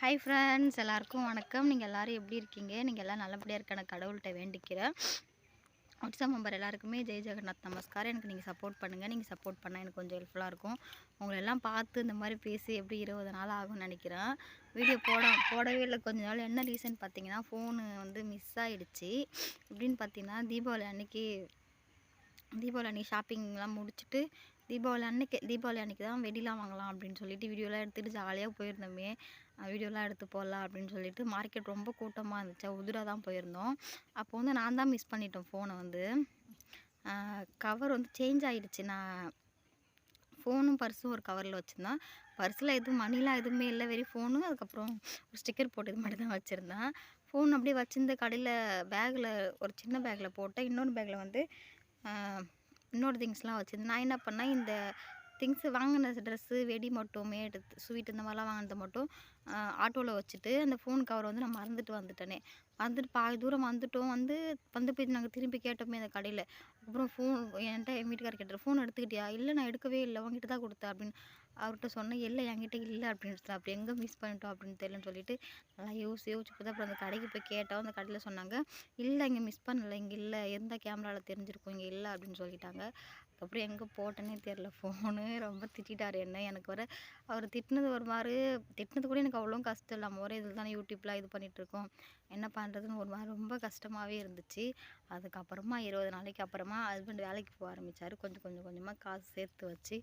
Hi friends எல்லாருக்கும் வணக்கம். நீங்கள் எல்லோரும் எப்படி இருக்கீங்க? நீங்கள் எல்லாம் நல்லபடியாக இருக்க நான் கடவுள்கிட்ட வேண்டிக்கிறேன். வாட்ஸ்அப் நம்பர் எல்லாருக்குமே ஜெய் ஜெகநாத் நமஸ்கார் எனக்கு நீங்கள் சப்போர்ட் பண்ணுங்கள் நீங்கள் சப்போர்ட் பண்ணால் எனக்கு கொஞ்சம் ஹெல்ப்ஃபுல்லாக இருக்கும். உங்களெல்லாம் பார்த்து இந்த மாதிரி பேசி எப்படி இருபது நாள் ஆகும்னு நினைக்கிறேன். வீடியோ போட போடவே இல்லை. கொஞ்ச நாள். என்ன ரீசன் பார்த்தீங்கன்னா ஃபோனு வந்து மிஸ் ஆகிடுச்சு எப்படின்னு பார்த்தீங்கன்னா தீபாவளி அன்றைக்கி தீபாவளி அன்றைக்கி ஷாப்பிங்லாம் முடிச்சுட்டு தீபாவளி அன்னைக்கு தீபாவளி அன்றைக்கி தான் வெடிலாம் வாங்கலாம் அப்படின்னு சொல்லிட்டு வீடியோலாம் எடுத்துகிட்டு ஜாலியாக போயிருந்தோமே. வீடியோலாம் எடுத்து போடலாம் அப்படின்னு சொல்லிட்டு மார்க்கெட் ரொம்ப கூட்டமாக இருந்துச்சு. உதிராக தான் போயிருந்தோம். அப்போ வந்து நான் தான் மிஸ் பண்ணிட்டேன் ஃபோனை வந்து. கவர் வந்து சேஞ்ச் ஆகிடுச்சு நான் ஃபோனும் பர்ஸும் ஒரு கவரில் வச்சுருந்தேன். பர்ஸில் எதுவும் மணிலாம் எதுவுமே இல்லை. வெறும் ஃபோனும் அதுக்கப்புறம் ஒரு ஸ்டிக்கர் போட்டு இது மட்டும் தான் வச்சுருந்தேன். ஃபோன் அப்படியே வச்சுருந்த கடையில் பேக்கில் ஒரு சின்ன பேக்கில் போட்டேன். இன்னொரு பேக்கில் வந்து இன்னொரு திங்ஸ்லாம் வச்சுருந்தேன். நான் என்ன பண்ணேன் இந்த திங்ஸ் வாங்கின ட்ரெஸ்ஸு வெடி மட்டுமே எடுத்து ஸ்வீட் இந்த மாதிரிலாம் வாங்கினது மட்டும் ஆட்டோவில் வச்சுட்டு அந்த ஃபோன் கவர் வந்து நான் மறந்துட்டு வந்துட்டேனே. வந்துட்டு பாதி தூரம் வந்துட்டோம். வந்து வந்து போய் நாங்கள் திரும்பி கேட்டோமே அந்த கடையில். அப்புறம் ஃபோன் என்கிட்ட என் வீட்டுக்காரர் கேட்டார் ஃபோன் எடுத்துக்கிட்டியா? இல்லை நான் எடுக்கவே இல்லை. உங்ககிட்ட தான் கொடுத்தேன். அப்படின்னு. அவர்கிட்ட சொன்னேன் இல்லை என்கிட்ட இல்லை அப்படின்னு அப்படி எங்கே மிஸ் பண்ணிட்டோம் அப்படின்னு தெரியலன்னு சொல்லிட்டு நல்லா யோசிச்சு யோசிச்சு பார்த்தா அப்புறம் அந்த கடைக்கு போய் கேட்டோம். அந்த கடையில் சொன்னாங்க இல்லை இங்கே மிஸ் பண்ணலை. இங்கே இல்லை. எந்த கேமராவில் தெரிஞ்சிருக்கும்? இங்கே இல்லை அப்படின்னு சொல்லிட்டாங்க. அதுக்கப்புறம் எங்கே போட்டேனே தெரில ஃபோனு ரொம்ப திட்டார் என்ன. எனக்கு வர அவர் திட்டினது ஒரு மாதிரி திட்டினது கூட எனக்கு அவ்வளோ கஷ்டம் இல்லாமல் ஒரே இதில் தானே யூடியூப்லாம் இது பண்ணிகிட்ருக்கோம் என்ன பண்ணுறதுன்னு ஒரு மாதிரி ரொம்ப கஷ்டமாகவே இருந்துச்சு. அதுக்கப்புறமா இருபது நாளைக்கு அப்புறமா ஹஸ்பண்ட் வேலைக்கு போக ஆரம்பித்தார் கொஞ்சம் கொஞ்சம் கொஞ்சமாக காசு சேர்த்து வச்சு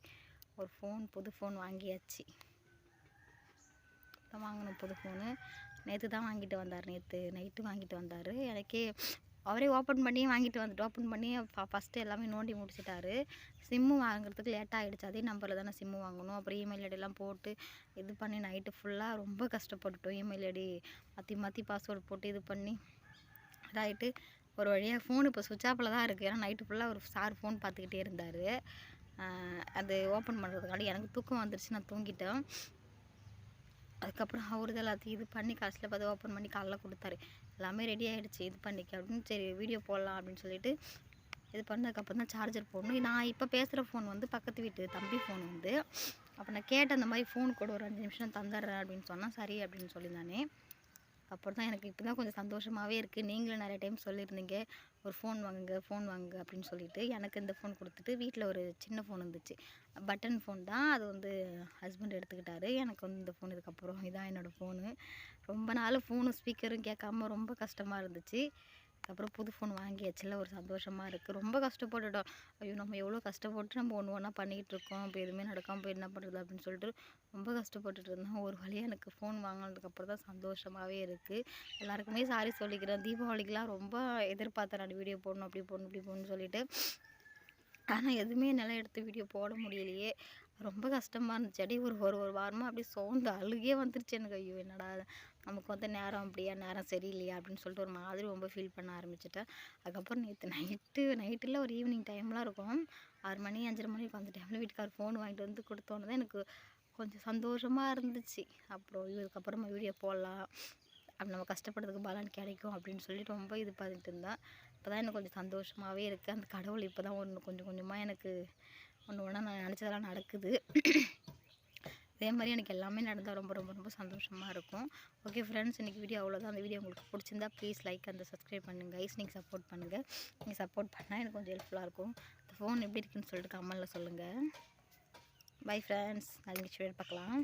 ஒரு ஃபோன் புது ஃபோன் வாங்கியாச்சு. தான் வாங்கினோம் புது ஃபோனு நேற்று தான் வாங்கிட்டு வந்தார் நேற்று நைட்டு வாங்கிட்டு வந்தார். எனக்கே அவரே ஓப்பன் பண்ணி வாங்கிட்டு வந்துட்டு ஓப்பன் பண்ணி ஃபஸ்ட்டு எல்லாமே நோண்டி முடிச்சிட்டாரு. சிம்மு வாங்குறதுக்கு லேட்டாக ஆகிடுச்சு அதே நம்பரில் தானே சிம்மு வாங்கணும். அப்புறம் இமெயில் ஐடியெல்லாம் போட்டு இது பண்ணி நைட்டு ஃபுல்லாக ரொம்ப கஷ்டப்பட்டுட்டோம். இமெயில் ஐடி மாற்றி மாற்றி பாஸ்வேர்டு போட்டு இது பண்ணி இதாகிட்டு ஒரு வழியாக ஃபோன் இப்போ சுவிட்ச் ஆப்பில் தான் இருக்குது ஏன்னா நைட்டு ஃபுல்லாக ஒரு சார் ஃபோன் பார்த்துக்கிட்டே இருந்தார். அது ஓப்பன் பண்ணுறதுக்காக எனக்கு தூக்கம் வந்துருச்சு. நான் தூங்கிட்டேன். அதுக்கப்புறம் அவர் எல்லாத்தையும் இது பண்ணி காசில் பார்த்து ஓப்பன் பண்ணி காலைல கொடுத்தாரு. எல்லாமே ரெடி ஆகிடுச்சு இது பண்ணிக்க அப்படின்னு சரி வீடியோ போடலாம் அப்படின்னு சொல்லிட்டு இது பண்ணதுக்கப்புறம் தான் சார்ஜர் போடணும். நான் இப்போ பேசுகிற ஃபோன் வந்து பக்கத்து வீட்டு தம்பி ஃபோன் வந்து. அப்போ நான் கேட்டேன் அந்த மாதிரி ஃபோன் கூட ஒரு அஞ்சு நிமிஷம் தந்துடுறேன் அப்படின்னு சொன்னால் சரி அப்படின்னு சொல்லியிருந்தானே. அப்புறம் தான் எனக்கு இப்போ தான் கொஞ்சம் சந்தோஷமாகவே இருக்குது நீங்களும் நிறைய டைம் சொல்லியிருந்தீங்க. ஒரு ஃபோன் வாங்குங்க ஃபோன் வாங்குங்க அப்படின்னு சொல்லிட்டு எனக்கு இந்த ஃபோன் கொடுத்துட்டு வீட்டில் ஒரு சின்ன ஃபோன் இருந்துச்சு பட்டன் ஃபோன் தான். அது வந்து ஹஸ்பண்ட் எடுத்துக்கிட்டாரு. எனக்கு வந்து இந்த ஃபோன் இதுக்கப்புறம் இதான் என்னோடய ஃபோனு ரொம்ப நாள் ஃபோனும் ஸ்பீக்கரும் கேட்காம ரொம்ப கஷ்டமாக இருந்துச்சு. அதுக்கப்புறம் புது ஃபோன் வாங்கியாச்சுல ஒரு சந்தோஷமாக இருக்குது ரொம்ப கஷ்டப்பட்டுட்டோம். ஐயோ நம்ம எவ்வளோ கஷ்டப்பட்டு நம்ம ஒன்று ஒன்றா பண்ணிக்கிட்டு இருக்கோம். இப்போ எதுவுமே நடக்காமல் போய் என்ன பண்ணுறது அப்படின்னு சொல்லிட்டு ரொம்ப கஷ்டப்பட்டுட்டு இருந்தோம். ஒரு வழியாக எனக்கு ஃபோன் வாங்கினதுக்கப்புறம் தான் சந்தோஷமாகவே இருக்குது எல்லாருக்குமே சாரி சொல்லிக்கிறேன். தீபாவளிக்கெலாம் ரொம்ப எதிர்பார்த்தேன். நான் வீடியோ போடணும் அப்படி போடணும் இப்படி போடணும்னு சொல்லிட்டு ஆனால் எதுவுமே என்னால் எடுத்து வீடியோ போட முடியலையே. ரொம்ப கஷ்டமாக இருந்துச்சு. அடி ஒரு ஒரு ஒரு வாரமாக அப்படியே சோர்ந்து அழுகே வந்துருச்சு எனக்கு. ஐயோ என்னடா நமக்கு வந்து நேரம் அப்படியா? நேரம் சரியில்லையா? அப்படின்னு சொல்லிட்டு ஒரு மாதிரி ரொம்ப ஃபீல் பண்ண ஆரம்பிச்சிட்டேன். அதுக்கப்புறம் நேற்று நைட்டு நைட்டில் ஒரு ஈவினிங் டைம்லாம் இருக்கும். ஆறு மணி அஞ்சரை மணிக்கு அந்த டைமில் வீட்டுக்கார் ஃபோன் வாங்கிட்டு வந்து கொடுத்தோன்னு தான் எனக்கு கொஞ்சம் சந்தோஷமாக இருந்துச்சு. அப்புறம் இதுக்கப்புறமா வீடியோ போடலாம். அப்படி நம்ம கஷ்டப்படுறதுக்கு பலன் கிடைக்கும் அப்படின்னு சொல்லிட்டு ரொம்ப இது பண்ணிட்டு இருந்தேன். இப்போ தான் எனக்கு கொஞ்சம் சந்தோஷமாகவே இருக்குது அந்த கடவுள் இப்போ தான் ஒன்று கொஞ்சம் கொஞ்சமாக எனக்கு ஒன்று ஒன்றா நான் நினச்சதெல்லாம் நடக்குது. அதே மாதிரி எனக்கு எல்லாமே நடந்தால் ரொம்ப ரொம்ப ரொம்ப சந்தோஷமாக இருக்கும். ஓகே ஃப்ரெண்ட்ஸ் இன்றைக்கி வீடியோ அவ்வளோதான் அந்த வீடியோ உங்களுக்கு பிடிச்சிருந்தா ப்ளீஸ் லைக் அந்த சப்ஸ்கிரைப் பண்ணுங்கள் ஐஸ் நீங்கள் சப்போர்ட் பண்ணுங்கள் நீங்கள் சப்போர்ட் பண்ணால் எனக்கு கொஞ்சம் ஹெல்ப்ஃபுல்லாக இருக்கும். இந்த ஃபோன் எப்படி இருக்குன்னு சொல்லிட்டு கம்மலில் சொல்லுங்கள் பை ஃப்ரெண்ட்ஸ் நாளைக்கு பார்க்கலாம்.